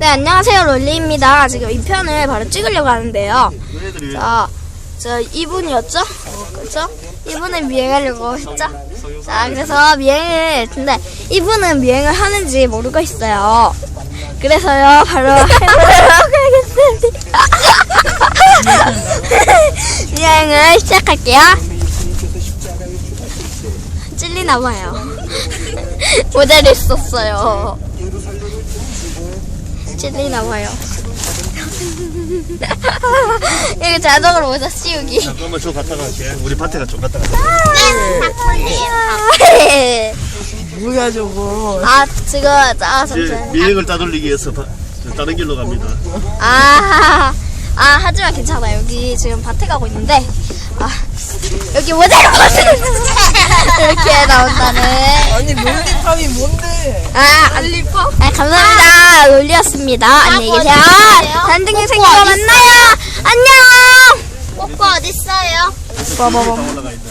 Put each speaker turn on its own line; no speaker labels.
네, 안녕하세요. 롤리입니다. 지금 이 편을 바로 찍으려고 하는데요. 자, 저 이분이었죠? 그렇죠? 이분은 미행하려고 했죠? 자, 그래서 미행을 근데 이분은 미행을 하는지 모르고 있어요. 그래서요, 바로 해보도록 하겠습니다. 미행을 시작할게요. 찔리나 봐요. 모델을 썼어요. 찔리나 봐요. 이거 자동으로 모자 씌우기.
잠깐만 저 갔다 갈게 우리 밭에가 좀 갔다 가자
뭐야 저거
아 지금 아
이제
잠시만.
미행을 따돌리기 위해서 바- 저 다른 길로 갑니다
아, 아 하지만 괜찮아 여기 지금 밭에 가고 있는데 아 여기 모자가 이렇게 나온다네.
아니 롤리팝이 뭔데
아 알리퍼? 아 감사합니다 롤리였습니다. 안녕히 계세요. 다른 동영상으로 만나요. 안녕. 뽀뽀 어딨어요?
있다